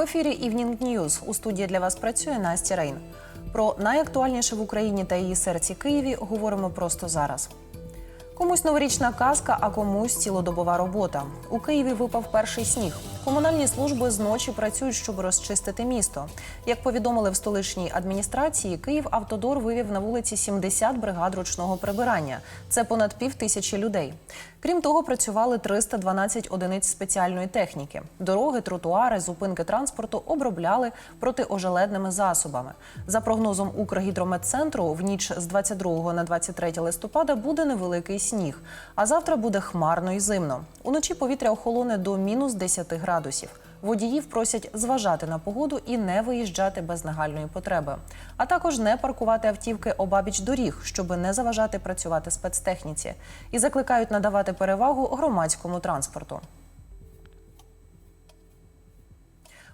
В ефірі Evening News. У студії для вас працює Настя Рейн. Про найактуальніше в Україні та її серці Києві говоримо просто зараз. Комусь новорічна казка, а комусь цілодобова робота. У Києві випав перший сніг. Комунальні служби зночі працюють, щоб розчистити місто. Як повідомили в столичній адміністрації, Київ Автодор вивів на вулиці 70 бригад ручного прибирання. Це понад пів тисячі людей. Крім того, працювали 312 одиниць спеціальної техніки. Дороги, тротуари, зупинки транспорту обробляли протиожеледними засобами. За прогнозом Укргідрометцентру, в ніч з 22 на 23 листопада буде невеликий сніг. А завтра буде хмарно і зимно. Уночі повітря охолоне до мінус 10 градусів. Водіїв просять зважати на погоду і не виїжджати без нагальної потреби, а також не паркувати автівки обабіч доріг, щоб не заважати працювати спецтехніці, і закликають надавати перевагу громадському транспорту.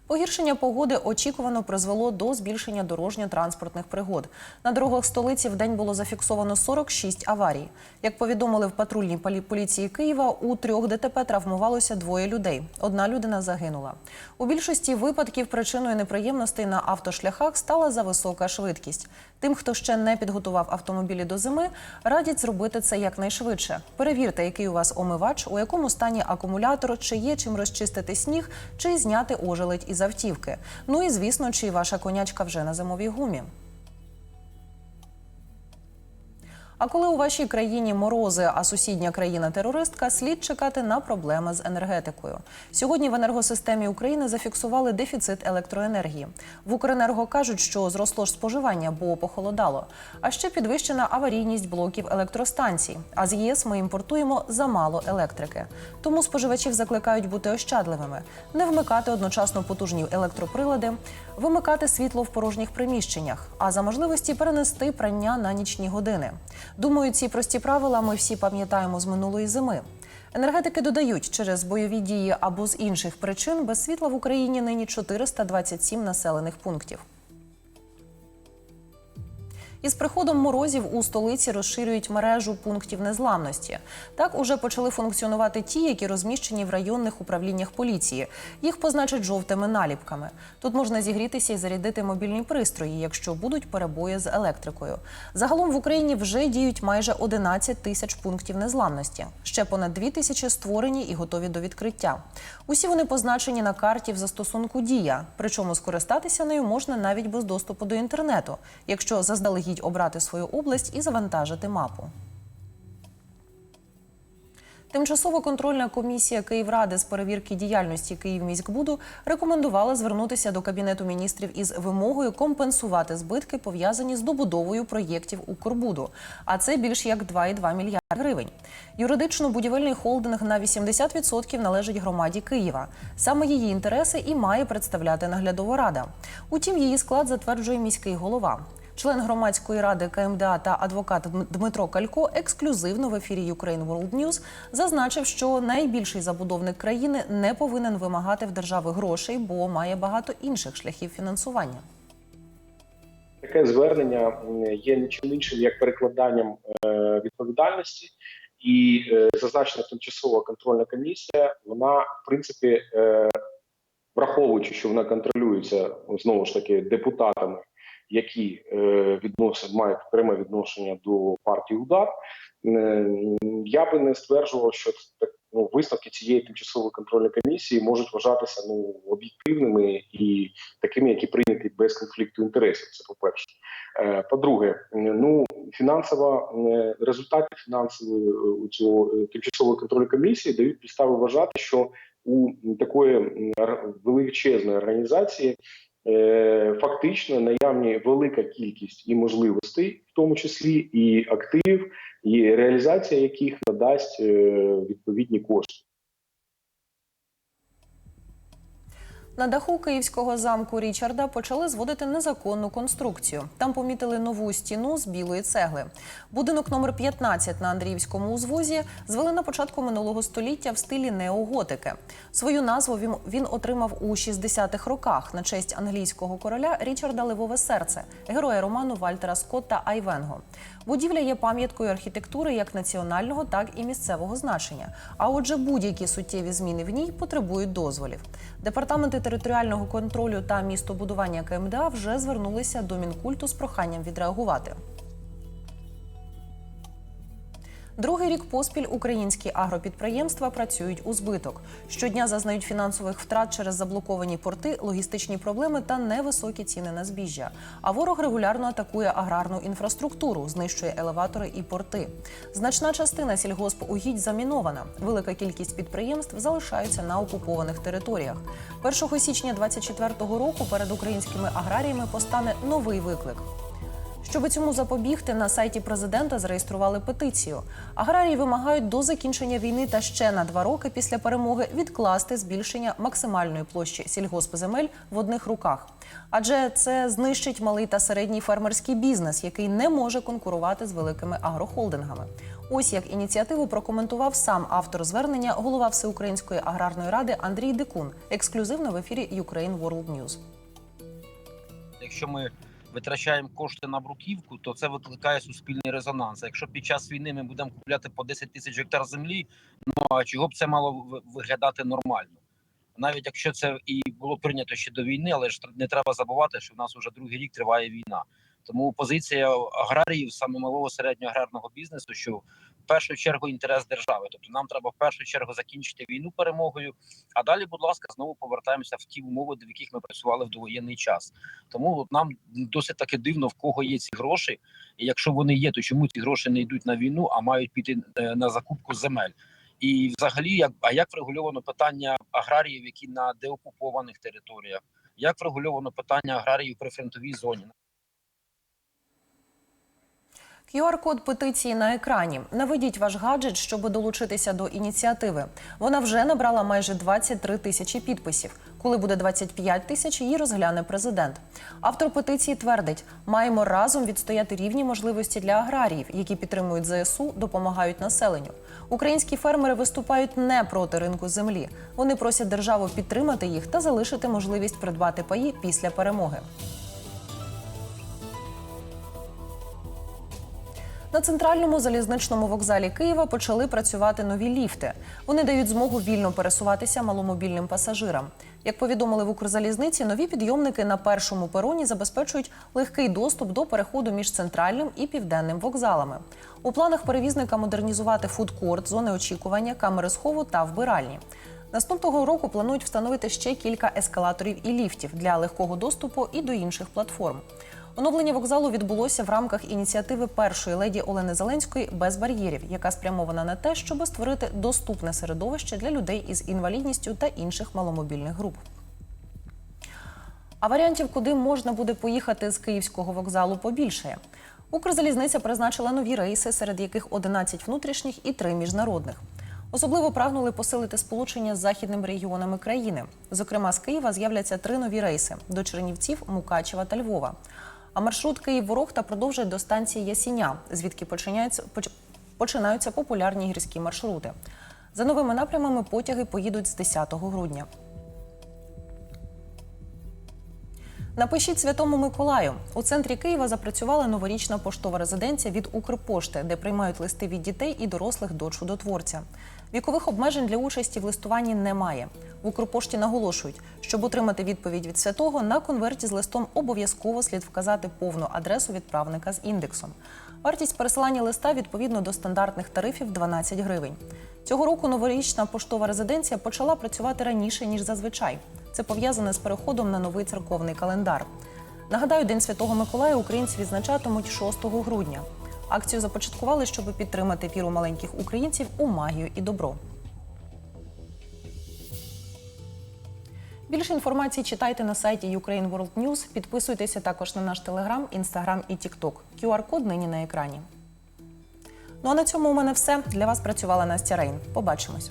Погіршення погоди очікувано призвело до збільшення дорожньо-транспортних пригод. На дорогах столиці в день було зафіксовано 46 аварій. Як повідомили в патрульній полі- поліції Києва, у трьох ДТП травмувалося двоє людей. Одна людина загинула. У більшості випадків причиною неприємностей на автошляхах стала зависока швидкість. Тим, хто ще не підготував автомобілі до зими, радять зробити це якнайшвидше. Перевірте, який у вас омивач, у якому стані акумулятор, чи є чим розчистити сніг, чи зняти ожеледь із автівки. Ну і звісно, чи ваша конячка вже на зимовій гумі. А коли у вашій країні морози, а сусідня країна-терористка, слід чекати на проблеми з енергетикою. Сьогодні в енергосистемі України зафіксували дефіцит електроенергії. В Укренерго кажуть, що зросло ж споживання, бо похолодало. А ще підвищена аварійність блоків електростанцій. А з ЄС ми імпортуємо замало електрики. Тому споживачів закликають бути ощадливими, не вмикати одночасно потужні електроприлади, вимикати світло в порожніх приміщеннях, а за можливості перенести прання на нічні години. Думаю, ці прості правила ми всі пам'ятаємо з минулої зими. Енергетики додають, через бойові дії або з інших причин без світла в Україні нині 427 населених пунктів. Із приходом морозів у столиці розширюють мережу пунктів незламності. Так уже почали функціонувати ті, які розміщені в районних управліннях поліції. Їх позначать жовтими наліпками. Тут можна зігрітися і зарядити мобільні пристрої, якщо будуть перебої з електрикою. Загалом в Україні вже діють майже 11 тисяч пунктів незламності. Ще понад 2 тисячі створені і готові до відкриття. Усі вони позначені на карті в застосунку Дія. Причому скористатися нею можна навіть без доступу до інтернету, якщо заздалегідь обрати свою область і завантажити мапу. Тимчасова контрольна комісія Київради з перевірки діяльності Київміськбуду рекомендувала звернутися до кабінету міністрів із вимогою компенсувати збитки, пов'язані з добудовою проєктів Укрбуду. А це більш як 2,2 мільярди гривень. Юридично-будівельний холдинг на 80% належить громаді Києва. Саме її інтереси і має представляти наглядова рада. Утім, її склад затверджує міський голова. Член громадської ради КМДА та адвокат Дмитро Калько ексклюзивно в ефірі Ukraine World News зазначив, що найбільший забудовник країни не повинен вимагати в держави грошей, бо має багато інших шляхів фінансування. Таке звернення є нічим іншим як перекладанням е, відповідальності, і е, зазначена тимчасова контрольна комісія. Вона, в принципі, е, враховуючи, що вона контролюється знову ж таки депутатами, які е, відносять мають пряме відношення до партії УДАР. е, Я би не стверджував, що так ну висновки цієї тимчасової контрольної комісії можуть вважатися ну об'єктивними і такими, які прийняті без конфлікту інтересів. Це по перше. Е, По-друге, ну фінансова результати фінансової у цього тимчасової контрольної комісії дають підстави вважати, що у такої величезної організації фактично наявні велика кількість і можливостей, в тому числі і активів, і реалізація яких надасть е, відповідні кошти. На даху київського замку Річарда почали зводити незаконну конструкцію. Там помітили нову стіну з білої цегли. Будинок номер 15 на Андріївському узвозі звели на початку минулого століття в стилі неоготики. Свою назву він, отримав у 60-х роках на честь англійського короля Річарда Левове серце, героя роману Вальтера Скотта Айвенго. Будівля є пам'яткою архітектури як національного, так і місцевого значення. А отже, будь-які суттєві зміни в ній потребують дозволів. Департаменти територіального контролю та містобудування КМДА вже звернулися до Мінкульту з проханням відреагувати. Другий рік поспіль українські агропідприємства працюють у збиток. Щодня зазнають фінансових втрат через заблоковані порти, логістичні проблеми та невисокі ціни на збіжжя. А ворог регулярно атакує аграрну інфраструктуру, знищує елеватори і порти. Значна частина сільгоспугідь замінована. Велика кількість підприємств залишаються на окупованих територіях. 1 січня 2024 року перед українськими аграріями постане новий виклик. Щоб цьому запобігти, на сайті президента зареєстрували петицію. Аграрії вимагають до закінчення війни та ще на два роки після перемоги відкласти збільшення максимальної площі сільгоспземель в одних руках. Адже це знищить малий та середній фермерський бізнес, який не може конкурувати з великими агрохолдингами. Ось як ініціативу прокоментував сам автор звернення, голова Всеукраїнської аграрної ради Андрій Дикун, ексклюзивно в ефірі Ukraine World News. Якщо ми витрачаємо кошти на бруківку, то це викликає суспільний резонанс. Якщо під час війни ми будемо купляти по 10 тисяч гектар землі, ну а чого б це мало виглядати нормально? Навіть якщо це і було прийнято ще до війни, але ж не треба забувати, що в нас вже другий рік триває війна. Тому позиція аграріїв, саме малого середнього аграрного бізнесу, що першу чергу інтерес держави. Тобто нам треба в першу чергу закінчити війну перемогою. А далі, будь ласка, знову повертаємося в ті умови, в яких ми працювали в довоєнний час. Тому от нам досить таки дивно, в кого є ці гроші. І якщо вони є, то чому ці гроші не йдуть на війну, а мають піти е, на закупку земель? І взагалі, як а як врегульовано питання аграріїв, які на деокупованих територіях? Як врегульовано питання аграріїв при фронтовій зоні? QR-код петиції на екрані. Наведіть ваш гаджет, щоб долучитися до ініціативи. Вона вже набрала майже 23 тисячі підписів. Коли буде 25 тисяч, її розгляне президент. Автор петиції твердить, маємо разом відстояти рівні можливості для аграріїв, які підтримують ЗСУ, допомагають населенню. Українські фермери виступають не проти ринку землі. Вони просять державу підтримати їх та залишити можливість придбати паї після перемоги. На центральному залізничному вокзалі Києва почали працювати нові ліфти. Вони дають змогу вільно пересуватися маломобільним пасажирам. Як повідомили в Укрзалізниці, нові підйомники на першому пероні забезпечують легкий доступ до переходу між центральним і південним вокзалами. У планах перевізника модернізувати фудкорт, зони очікування, камери схову та вбиральні. Наступного року планують встановити ще кілька ескалаторів і ліфтів для легкого доступу і до інших платформ. Оновлення вокзалу відбулося в рамках ініціативи першої леді Олени Зеленської без бар'єрів, яка спрямована на те, щоб створити доступне середовище для людей із інвалідністю та інших маломобільних груп. А варіантів, куди можна буде поїхати з київського вокзалу, побільшає. Укрзалізниця призначила нові рейси, серед яких 11 внутрішніх і 3 міжнародних. Особливо прагнули посилити сполучення з західними регіонами країни. Зокрема, з Києва з'являться три нові рейси до Чернівців, Мукачева та Львова. А маршрут Київ-Ворохта продовжує до станції Ясіня, звідки починаються, поч- починаються популярні гірські маршрути. За новими напрямами потяги поїдуть з 10 грудня. Напишіть Святому Миколаю. У центрі Києва запрацювала новорічна поштова резиденція від Укрпошти, де приймають листи від дітей і дорослих до чудотворця. Вікових обмежень для участі в листуванні немає. В Укрпошті наголошують, щоб отримати відповідь від святого, на конверті з листом обов'язково слід вказати повну адресу відправника з індексом. Вартість пересилання листа відповідно до стандартних тарифів 12 гривень. Цього року новорічна поштова резиденція почала працювати раніше ніж зазвичай. Це пов'язане з переходом на новий церковний календар. Нагадаю, День Святого Миколая українці відзначатимуть 6 грудня. Акцію започаткували, щоб підтримати віру маленьких українців у магію і добро. Більше інформації читайте на сайті Ukraine World News. Підписуйтеся також на наш телеграм, інстаграм і тікток. QR-код нині на екрані. Ну а на цьому у мене все. Для вас працювала Настя Рейн. Побачимось.